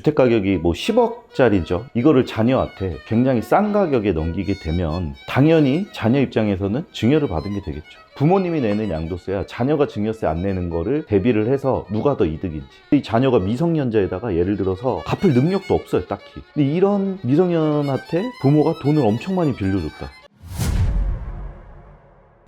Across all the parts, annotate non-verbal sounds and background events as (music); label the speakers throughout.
Speaker 1: 주택 가격이 뭐 10억짜리죠. 이거를 자녀한테 굉장히 싼 가격에 넘기게 되면 당연히 자녀 입장에서는 증여를 받은 게 되겠죠. 부모님이 내는 양도세야 자녀가 증여세 안 내는 거를 대비를 해서 누가 더 이득인지. 이 자녀가 미성년자에다가 예를 들어서 갚을 능력도 없어요, 딱히. 근데 이런 미성년한테 부모가 돈을 엄청 많이 빌려줬다.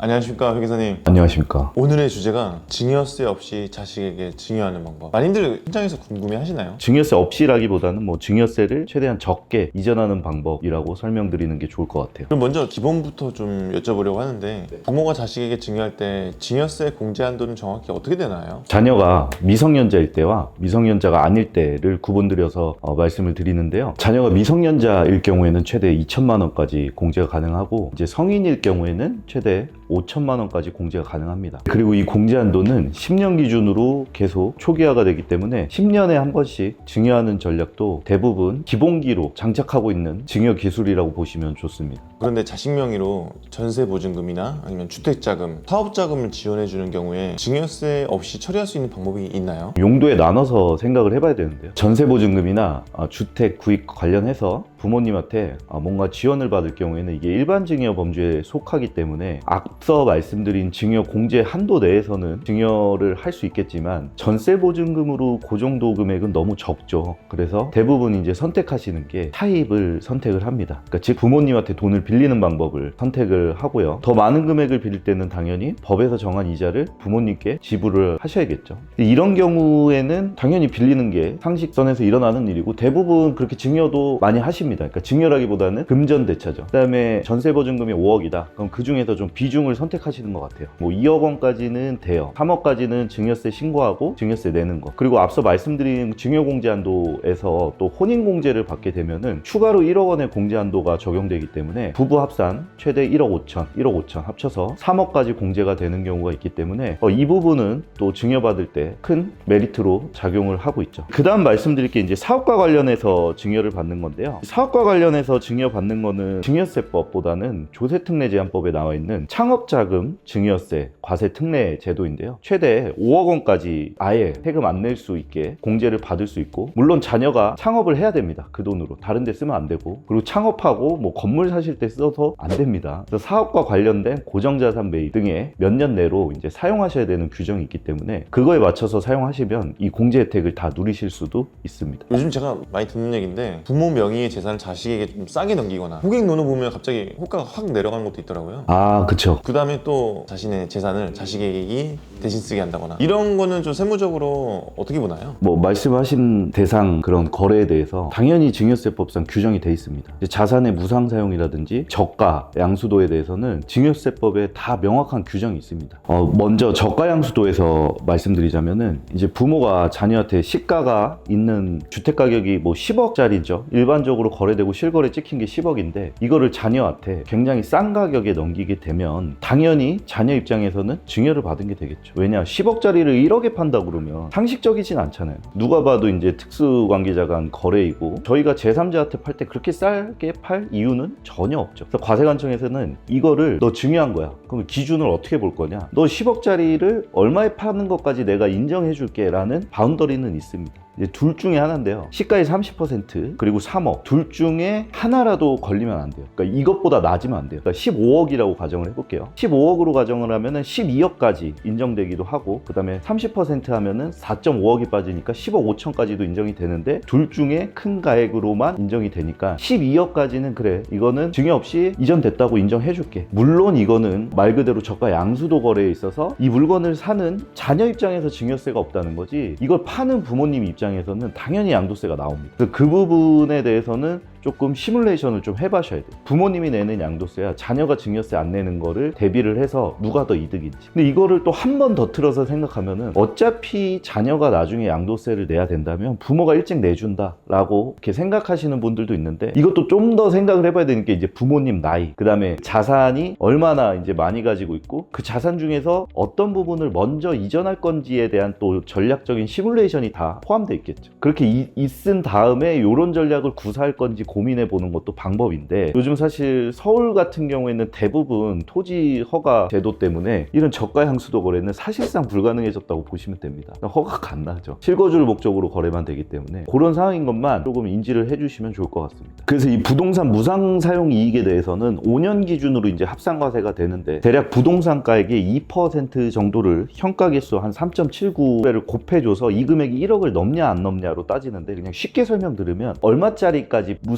Speaker 2: 안녕하십니까 회계사님
Speaker 1: 안녕하십니까.
Speaker 2: 오늘의 주제가 증여세 없이 자식에게 증여하는 방법 많이들 현장에서 궁금해 하시나요?
Speaker 1: 증여세 없이라기보다는 뭐 증여세를 최대한 적게 이전하는 방법이라고 설명드리는 게 좋을 것 같아요.
Speaker 2: 그럼 먼저 기본부터 좀 여쭤보려고 하는데 부모가 자식에게 증여할 때 증여세 공제 한도는 정확히 어떻게 되나요?
Speaker 1: 자녀가 미성년자일 때와 미성년자가 아닐 때를 구분드려서 어, 말씀을 드리는데요. 자녀가 미성년자일 경우에는 최대 2천만 원까지 공제가 가능하고 이제 성인일 경우에는 최대 5천만 원까지 공제가 가능합니다. 그리고 이 공제 한도는 10년 기준으로 계속 초기화가 되기 때문에 10년에 한 번씩 증여하는 전략도 대부분 기본기로 장착하고 있는 증여 기술이라고 보시면 좋습니다.
Speaker 2: 그런데 자식 명의로 전세 보증금이나 아니면 주택자금, 사업자금을 지원해 주는 경우에 증여세 없이 처리할 수 있는 방법이 있나요?
Speaker 1: 용도에 나눠서 생각을 해봐야 되는데요. 전세 보증금이나 아, 주택 구입 관련해서 부모님한테 아, 뭔가 지원을 받을 경우에는 이게 일반 증여 범주에 속하기 때문에 앞서 말씀드린 증여 공제 한도 내에서는 증여를 할 수 있겠지만 전세 보증금으로 그 정도 금액은 너무 적죠. 그래서 대부분 이제 선택하시는 게 타입을 선택을 합니다. 그러니까 즉 부모님한테 돈을 빌리는 방법을 선택을 하고요. 더 많은 금액을 빌릴 때는 당연히 법에서 정한 이자를 부모님께 지불을 하셔야겠죠. 이런 경우에는 당연히 빌리는 게 상식선에서 일어나는 일이고 대부분 그렇게 증여도 많이 하 십니다. 그러니까 증여라기보다는 금전대차죠. 그다음에 전세보증금이 5억이다. 그럼 그 중에서 좀 비중을 선택하시는 것 같아요. 뭐 2억 원까지는 돼요. 3억까지는 증여세 신고하고 증여세 내는 거. 그리고 앞서 말씀드린 증여공제한도에서 또 혼인공제를 받게 되면은 추가로 1억 원의 공제한도가 적용되기 때문에 부부 합산 최대 1억 5천, 1억 5천 합쳐서 3억까지 공제가 되는 경우가 있기 때문에 어, 이 부분은 또 증여받을 때 큰 메리트로 작용을 하고 있죠. 그 다음 말씀드릴 게 이제 사업과 관련해서 증여를 받는 건데요. 사업과 관련해서 증여받는 거는 증여세법보다는 조세특례제한법에 나와 있는 창업자금 증여세 과세특례 제도인데요. 최대 5억 원까지 아예 세금 안 낼 수 있게 공제를 받을 수 있고 물론 자녀가 창업을 해야 됩니다. 그 돈으로 다른 데 쓰면 안 되고 그리고 창업하고 뭐 건물 사실 때 써서 안 됩니다. 그래서 사업과 관련된 고정자산 매입 등에 몇년 내로 이제 사용하셔야 되는 규정이 있기 때문에 그거에 맞춰서 사용하시면 이 공제 혜택을 다 누리실 수도 있습니다.
Speaker 2: 요즘 제가 많이 듣는 얘기인데 부모 명의의 재산 을 자식에게 좀 싸게 넘기거나 고객 노는 보면 갑자기 호가가 확 내려가는 것도 있더라고요.
Speaker 1: 아, 그쵸.
Speaker 2: 그 다음에 또 자신의 재산을 자식에게 대신 쓰게 한다거나 이런 거는 좀 세무적으로 어떻게 보나요?
Speaker 1: 뭐 말씀하신 대상 그런 거래에 대해서 당연히 증여세법상 규정이 돼 있습니다. 이제 자산의 무상 사용이라든지 저가 양수도에 대해서는 증여세법에 다 명확한 규정이 있습니다. 어, 먼저 저가 양수도에서 말씀드리자면은 이제 부모가 자녀한테 시가가 있는 주택 가격이 뭐 10억짜리죠. 일반적으로 거래되고 실거래 찍힌 게 10억인데 이거를 자녀한테 굉장히 싼 가격에 넘기게 되면 당연히 자녀 입장에서는 증여를 받은 게 되겠죠. 왜냐 10억짜리를 1억에 판다 그러면 상식적이진 않잖아요. 누가 봐도 이제 특수 관계자 간 거래이고 저희가 제3자한테 팔 때 그렇게 싸게 팔 이유는 전혀 없죠. 그래서 과세관청에서는 이거를 너 증여한 거야. 그럼 기준을 어떻게 볼 거냐? 너 10억짜리를 얼마에 파는 것까지 내가 인정해 줄게 라는 바운더리는 있습니다. 이제 둘 중에 하나인데요. 시가의 30% 그리고 3억 둘 중에 하나라도 걸리면 안 돼요. 그러니까 이것보다 낮으면 안 돼요. 그러니까 15억이라고 가정을 해볼게요. 15억으로 가정을 하면은 12억까지 인정되기도 하고 그다음에 30% 하면은 4.5억이 빠지니까 10억 5천까지도 인정이 되는데 둘 중에 큰 가액으로만 인정이 되니까 12억까지는 그래 이거는 증여 없이 이전됐다고 인정해줄게. 물론 이거는 말 그대로 저가 양수도 거래에 있어서 이 물건을 사는 자녀 입장에서 증여세가 없다는 거지 이걸 파는 부모님 입장 에서는 당연히 양도세가 나옵니다. 그 부분에 대해서는 조금 시뮬레이션을 좀 해봐셔야 돼요. 부모님이 내는 양도세야 자녀가 증여세 안 내는 거를 대비를 해서 누가 더 이득인지. 근데 이거를 또 한 번 더 틀어서 생각하면은 어차피 자녀가 나중에 양도세를 내야 된다면 부모가 일찍 내준다라고 이렇게 생각하시는 분들도 있는데 이것도 좀 더 생각을 해봐야 되는 게 이제 부모님 나이, 그 다음에 자산이 얼마나 이제 많이 가지고 있고 그 자산 중에서 어떤 부분을 먼저 이전할 건지에 대한 또 전략적인 시뮬레이션이 다 포함되어 있겠죠. 그렇게 이- 있은 다음에 이런 전략을 구사할 건지 고민해 보는 것도 방법인데 요즘 사실 서울 같은 경우에는 대부분 토지 허가 제도 때문에 이런 저가 향수도 거래는 사실상 불가능해졌다고 보시면 됩니다. 허가가 안 나죠. 실거주를 목적으로 거래만 되기 때문에 그런 상황인 것만 조금 인지를 해주시면 좋을 것 같습니다. 그래서 이 부동산 무상 사용 이익에 대해서는 5년 기준으로 이제 합산과세가 되는데 대략 부동산 가액의 2% 정도를 현가계수 한 3.79배를 곱해줘서 이 금액이 1억을 넘냐 안 넘냐로 따지는데 그냥 쉽게 설명 들으면 얼마짜리까지 무상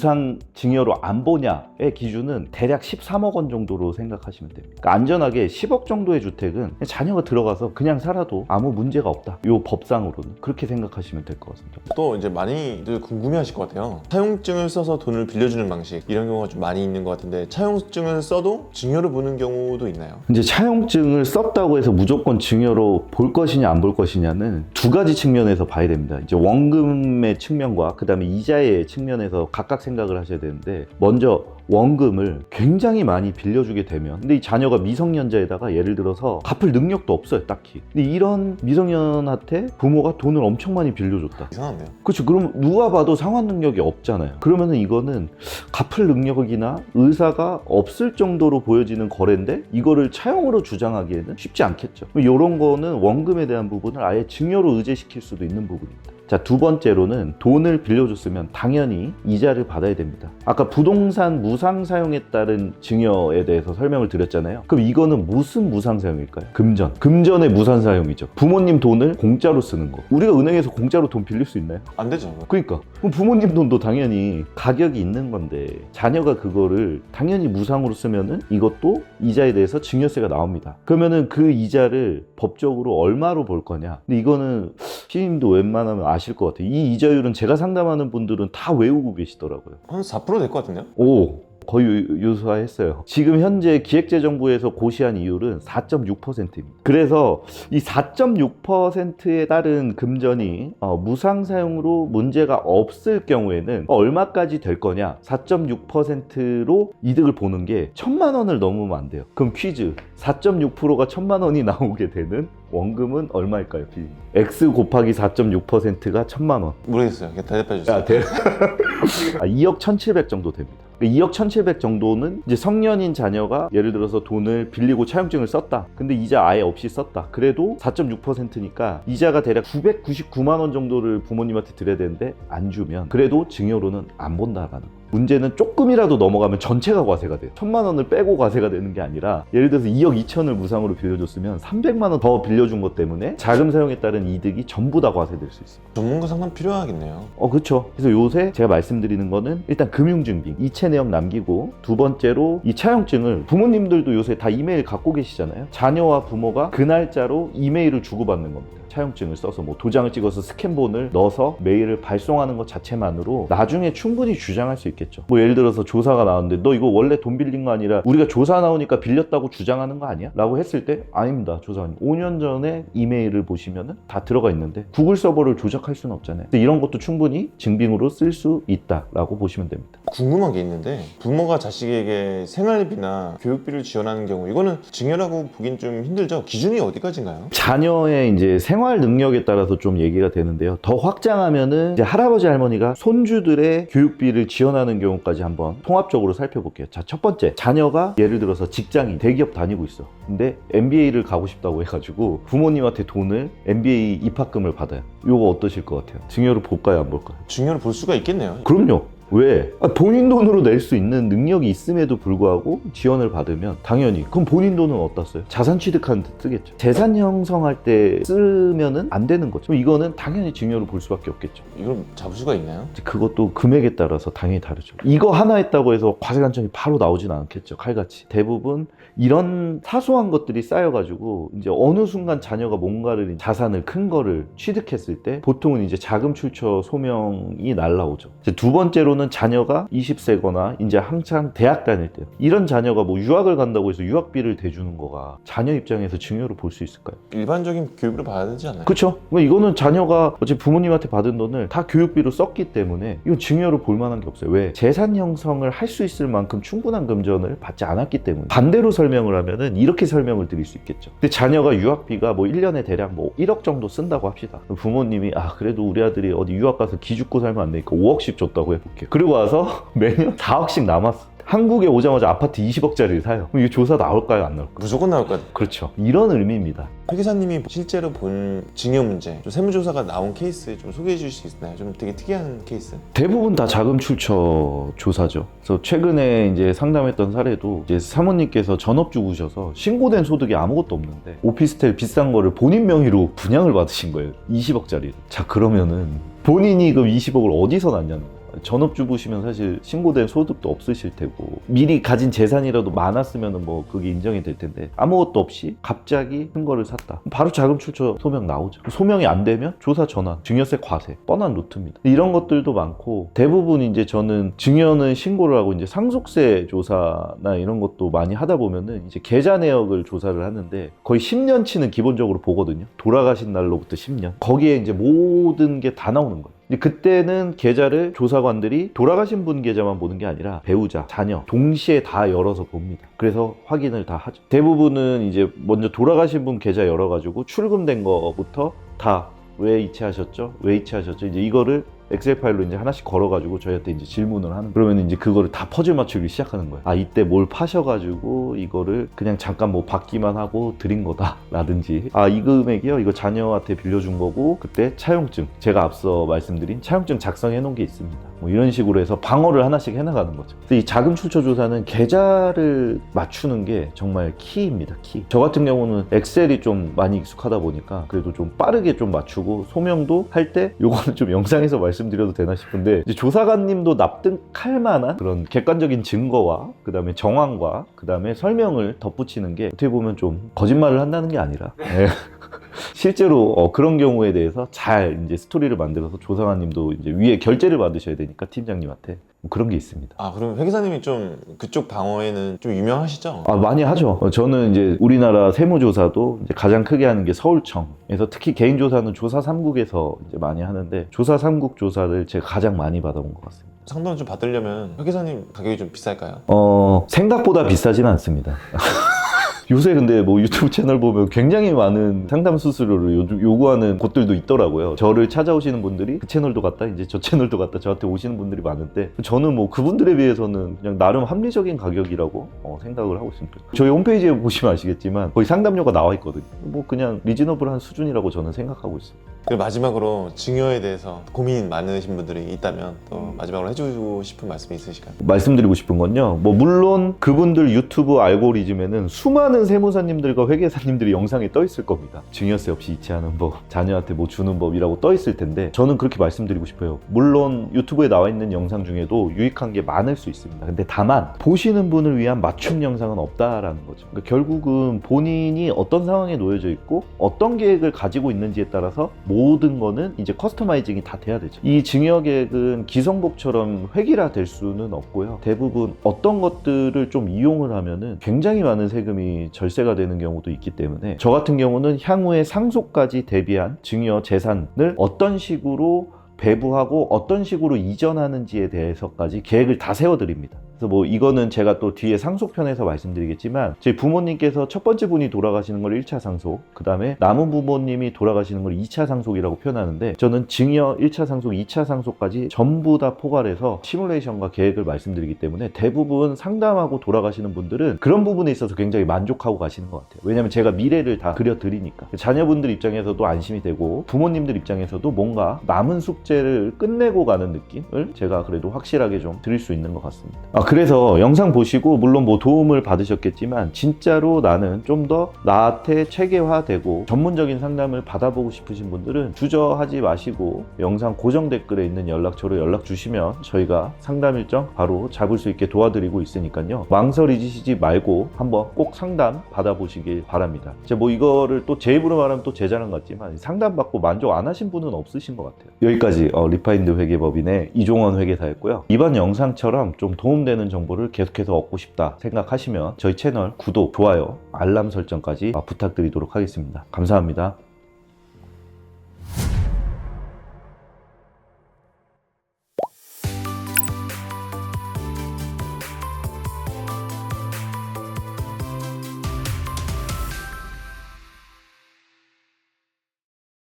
Speaker 1: 증여로 안 보냐의 기준은 대략 13억 원 정도로 생각하시면 됩니다. 그러니까 안전하게 10억 정도의 주택은 자녀가 들어가서 그냥 살아도 아무 문제가 없다. 요 법상으로는 그렇게 생각하시면 될 것 같습니다.
Speaker 2: 또 이제 많이들 궁금해하실 것 같아요. 차용증을 써서 돈을 빌려주는 방식 이런 경우가 좀 많이 있는 것 같은데 차용증을 써도 증여를 보는 경우도 있나요?
Speaker 1: 이제 차용증을 썼다고 해서 무조건 증여로 볼 것이냐 안 볼 것이냐는 두 가지 측면에서 봐야 됩니다. 이제 원금의 측면과 그다음에 이자의 측면에서 각각 생각을 하셔야 되는데 먼저 원금을 굉장히 많이 빌려주게 되면 근데 이 자녀가 미성년자에다가 예를 들어서 갚을 능력도 없어요 딱히 근데 이런 미성년한테 부모가 돈을 엄청 많이 빌려줬다
Speaker 2: 이상한데요?
Speaker 1: 그렇죠. 그럼 누가 봐도 상환 능력이 없잖아요. 그러면은 이거는 갚을 능력이나 의사가 없을 정도로 보여지는 거래인데 이거를 차용으로 주장하기에는 쉽지 않겠죠. 이런 거는 원금에 대한 부분을 아예 증여로 의제시킬 수도 있는 부분입니다. 자, 두 번째로는 돈을 빌려줬으면 당연히 이자를 받아야 됩니다. 아까 부동산 무상 사용에 따른 증여에 대해서 설명을 드렸잖아요. 그럼 이거는 무슨 무상 사용일까요? 금전. 금전의 무상 사용이죠. 부모님 돈을 공짜로 쓰는 거. 우리가 은행에서 공짜로 돈 빌릴 수 있나요?
Speaker 2: 안 되죠.
Speaker 1: 그러니까 그럼 부모님 돈도 당연히 가격이 있는 건데 자녀가 그거를 당연히 무상으로 쓰면은 이것도 이자에 대해서 증여세가 나옵니다. 그러면은 그 이자를 법적으로 얼마로 볼 거냐? 근데 이거는 피디님도 웬만하면 아실 것 같아요. 이 이자율은 제가 상담하는 분들은 다 외우고 계시더라고요.
Speaker 2: 한 4%될 것 같은데요?
Speaker 1: 오. 거의 유- 유사했어요. 지금 현재 기획재정부에서 고시한 이율은 4.6%입니다. 그래서 이 4.6%에 따른 금전이 어, 무상 사용으로 문제가 없을 경우에는 얼마까지 될 거냐? 4.6%로 이득을 보는 게 천만 원을 넘으면 안 돼요. 그럼 퀴즈. 4.6%가 천만 원이 나오게 되는 원금은 얼마일까요, 피? X 곱하기 4.6%가 천만 원.
Speaker 2: 모르겠어요. 대답해 주세요.
Speaker 1: 야, 대... (laughs) 아, 2억 1,700 정도 됩니다. 2억 1,700 정도는 이제 성년인 자녀가 예를 들어서 돈을 빌리고 차용증을 썼다. 근데 이자 아예 없이 썼다. 그래도 4.6%니까 이자가 대략 999만 원 정도를 부모님한테 드려야 되는데 안 주면 그래도 증여로는 안 본다라는 거. 문제는 조금이라도 넘어가면 전체가 과세가 돼요. 천만 원을 빼고 과세가 되는 게 아니라 예를 들어서 2억 2천을 무상으로 빌려줬으면 300만 원 더 빌려준 것 때문에 자금 사용에 따른 이득이 전부 다 과세될 수 있어요.
Speaker 2: 전문가 상담 필요하겠네요.
Speaker 1: 어, 그쵸. 그래서 요새 제가 말씀드리는 거는 일단 금융증빙, 이체 내역 남기고 두 번째로 이 차용증을 부모님들도 요새 다 이메일 갖고 계시잖아요. 자녀와 부모가 그 날짜로 이메일을 주고받는 겁니다. 차용증을 써서 뭐 도장을 찍어서 스캔본을 넣어서 메일을 발송하는 것 자체만으로 나중에 충분히 주장할 수 있겠죠. 뭐 예를 들어서 조사가 나왔는데 너 이거 원래 돈 빌린 거 아니라 우리가 조사 나오니까 빌렸다고 주장하는 거 아니야? 라고 했을 때 아닙니다. 조사님. 5년 전에 이메일을 보시면은 다 들어가 있는데 구글 서버를 조작할 수는 없잖아요. 이런 것도 충분히 증빙으로 쓸 수 있다라고 보시면 됩니다.
Speaker 2: 궁금한 게 있는데 부모가 자식에게 생활비나 교육비를 지원하는 경우 이거는 증여라고 보긴 좀 힘들죠. 기준이 어디까지인가요?
Speaker 1: 자녀의 이제 생활 능력에 따라서 좀 얘기가 되는데요. 더 확장하면은 이제 할아버지 할머니가 손주들의 교육비를 지원하는 경우까지 한번 통합적으로 살펴볼게요. 자, 첫 번째. 자녀가 예를 들어서 직장인, 대기업 다니고 있어. 근데 MBA를 가고 싶다고 해가지고 부모님한테 돈을 MBA 입학금을 받아요. 이거 어떠실 것 같아요? 증여를 볼까요? 안 볼까요?
Speaker 2: 증여를 볼 수가 있겠네요.
Speaker 1: 그럼요. 왜? 아, 본인 돈으로 낼 수 있는 능력이 있음에도 불구하고 지원을 받으면 당연히 그럼 본인 돈은 어디다 써요? 자산 취득하는 데 쓰겠죠. 재산 형성할 때 쓰면은 안 되는 거죠. 그럼 이거는 당연히 증여로 볼 수밖에 없겠죠.
Speaker 2: 이걸 잡을 수가 있나요?
Speaker 1: 이제 그것도 금액에 따라서 당연히 다르죠. 이거 하나 했다고 해서 과세관청이 바로 나오진 않겠죠. 칼같이. 대부분 이런 사소한 것들이 쌓여가지고 이제 어느 순간 자녀가 뭔가를 자산을 큰 거를 취득했을 때 보통은 이제 자금 출처 소명이 날라오죠. 두 번째로는 자녀가 20세거나 이제 한창 대학 다닐 때 이런 자녀가 뭐 유학을 간다고 해서 유학비를 대주는 거가 자녀 입장에서 증여로 볼 수 있을까요?
Speaker 2: 일반적인 교육을 받아야 되지 않나요?
Speaker 1: 그렇죠. 이거는 자녀가 어차피 부모님한테 받은 돈을 다 교육비로 썼기 때문에 이건 증여로 볼 만한 게 없어요. 왜? 재산 형성을 할 수 있을 만큼 충분한 금전을 받지 않았기 때문에. 반대로 설 명을 하면은 이렇게 설명을 드릴 수 있겠죠. 근데 자녀가 유학비가 뭐 1년에 대략 뭐 1억 정도 쓴다고 합시다. 부모님이 아, 그래도 우리 아들이 어디 유학 가서 기죽고 살면 안 되니까 5억씩 줬다고 해볼게요. 그리고 와서 (laughs) 매년 4억씩 남았어. 한국에 오자마자 아파트 20억짜리를 사요. 그럼 이게 조사 나올까요? 안 나올까요?
Speaker 2: 무조건 나올 것 같아요.
Speaker 1: 그렇죠. 이런 의미입니다.
Speaker 2: 회계사님이 실제로 본 증여 문제, 좀 세무조사가 나온 케이스 좀 소개해 주실 수 있나요? 좀 되게 특이한 케이스.
Speaker 1: 대부분 다 자금 출처 조사죠. 그래서 최근에 이제 상담했던 사례도 이제 사모님께서 전업주부셔서 신고된 소득이 아무것도 없는데 오피스텔 비싼 거를 본인 명의로 분양을 받으신 거예요. 20억짜리. 자 그러면은 본인이 그 20억을 어디서 났냐는 거예요. 전업주부시면 사실 신고된 소득도 없으실 테고 미리 가진 재산이라도 많았으면 뭐 그게 인정이 될 텐데 아무것도 없이 갑자기 큰 거를 샀다. 바로 자금 출처 소명 나오죠. 소명이 안 되면 조사 전환 증여세 과세 뻔한 루트입니다. 이런 것들도 많고 대부분 이제 저는 증여는 신고를 하고 이제 상속세 조사나 이런 것도 많이 하다 보면은 이제 계좌 내역을 조사를 하는데 거의 10년치는 기본적으로 보거든요. 돌아가신 날로부터 10년. 거기에 이제 모든 게 다 나오는 거예요 그때는 계좌를 조사관들이 돌아가신 분 계좌만 보는 게 아니라 배우자, 자녀 동시에 다 열어서 봅니다. 그래서 확인을 다 하죠. 대부분은 이제 먼저 돌아가신 분 계좌 열어가지고 출금된 거부터 다 왜 이체하셨죠? 왜 이체하셨죠? 이제 이거를 엑셀 파일로 이제 하나씩 걸어가지고 저희한테 이제 질문을 하는. 그러면 이제 그거를 다 퍼즐 맞추기 시작하는 거예요. 아 이때 뭘 파셔가지고 이거를 그냥 잠깐 뭐 받기만 하고 드린 거다라든지 아 이 금액이요 이거 자녀한테 빌려준 거고 그때 차용증 제가 앞서 말씀드린 차용증 작성해 놓은 게 있습니다. 뭐 이런 식으로 해서 방어를 하나씩 해나가는 거죠. 이 자금 출처 조사는 계좌를 맞추는 게 정말 키입니다. 키. 저 같은 경우는 엑셀이 좀 많이 익숙하다 보니까 그래도 좀 빠르게 좀 맞추고 소명도 할 때 요거는 좀 영상에서 말씀드려도 되나 싶은데 조사관님도 납득할 만한 그런 객관적인 증거와 그 다음에 정황과 그 다음에 설명을 덧붙이는 게 어떻게 보면 좀 거짓말을 한다는 게 아니라 예. (laughs) 실제로 어, 그런 경우에 대해서 잘 이제 스토리를 만들어서 조사관님도 이제 위에 결제를 받으셔야 되니까 팀장님한테 뭐 그런 게 있습니다.
Speaker 2: 아 그럼 회계사님이 좀 그쪽 방어에는 좀 유명하시죠?
Speaker 1: 아, 많이 하죠. 어, 저는 이제 우리나라 세무조사도 이제 가장 크게 하는 게 서울청에서 특히 개인조사는 조사 3국에서 이제 많이 하는데 조사 3국 조사를 제가 가장 많이 받아본 것 같습니다.
Speaker 2: 상담을 좀 받으려면 회계사님 가격이 좀 비쌀까요?
Speaker 1: 어, 생각보다 비싸진 않습니다. (laughs) 요새 근데 뭐 유튜브 채널 보면 굉장히 많은 상담 수수료를 요, 요구하는 곳들도 있더라고요. 저를 찾아오시는 분들이 그 채널도 갔다 이제 저 채널도 갔다 저한테 오시는 분들이 많은데 저는 뭐 그분들에 비해서는 그냥 나름 합리적인 가격이라고 어, 생각을 하고 있습니다. 저희 홈페이지에 보시면 아시겠지만 거의 상담료가 나와 있거든요. 뭐 그냥 리즈너블한 수준이라고 저는 생각하고 있습니다.
Speaker 2: 그리고 마지막으로 증여에 대해서 고민 많으신 분들이 있다면 또 마지막으로 해주고 싶은 말씀이 있으실까요?
Speaker 1: 말씀드리고 싶은 건요. 뭐 물론 그분들 유튜브 알고리즘에는 수많은 세무사님들과 회계사님들이 영상에 떠 있을 겁니다. 증여세 없이 이체하는 법, 자녀한테 뭐 주는 법이라고 떠 있을 텐데 저는 그렇게 말씀드리고 싶어요. 물론 유튜브에 나와 있는 영상 중에도 유익한 게 많을 수 있습니다. 근데 다만 보시는 분을 위한 맞춤 영상은 없다라는 거죠. 그러니까 결국은 본인이 어떤 상황에 놓여져 있고 어떤 계획을 가지고 있는지에 따라서 모든 거는 이제 커스터마이징이 다 돼야 되죠. 이 증여 계획은 기성복처럼 획일화 될 수는 없고요. 대부분 어떤 것들을 좀 이용을 하면은 굉장히 많은 세금이 절세가 되는 경우도 있기 때문에 저 같은 경우는 향후에 상속까지 대비한 증여 재산을 어떤 식으로 배부하고 어떤 식으로 이전하는지에 대해서까지 계획을 다 세워드립니다. 그래서 뭐 이거는 제가 또 뒤에 상속편에서 말씀드리겠지만 저희 부모님께서 첫 번째 분이 돌아가시는 걸 1차 상속, 그 다음에 남은 부모님이 돌아가시는 걸 2차 상속이라고 표현하는데 저는 증여 1차 상속, 2차 상속까지 전부 다 포괄해서 시뮬레이션과 계획을 말씀드리기 때문에 대부분 상담하고 돌아가시는 분들은 그런 부분에 있어서 굉장히 만족하고 가시는 것 같아요. 왜냐면 제가 미래를 다 그려드리니까. 자녀분들 입장에서도 안심이 되고 부모님들 입장에서도 뭔가 남은 숙제를 끝내고 가는 느낌을 제가 그래도 확실하게 좀 드릴 수 있는 것 같습니다. 아, 그래서 영상 보시고 물론 뭐 도움을 받으셨겠지만 진짜로 나는 좀 더 나한테 체계화되고 전문적인 상담을 받아보고 싶으신 분들은 주저하지 마시고 영상 고정 댓글에 있는 연락처로 연락 주시면 저희가 상담 일정 바로 잡을 수 있게 도와드리고 있으니까요. 망설이시지 말고 한번 꼭 상담 받아보시길 바랍니다. 뭐 이거를 또 제 입으로 말하면 또 제 자랑 같지만 상담 받고 만족 안 하신 분은 없으신 것 같아요. 여기까지 어, 리파인드 회계법인의 이종원 회계사였고요. 이번 영상처럼 좀 도움되는 정보를 계속해서 얻고 싶다 생각하시면 저희 채널 구독, 좋아요, 알람 설정까지 어, 부탁드리도록 하겠습니다. 감사합니다.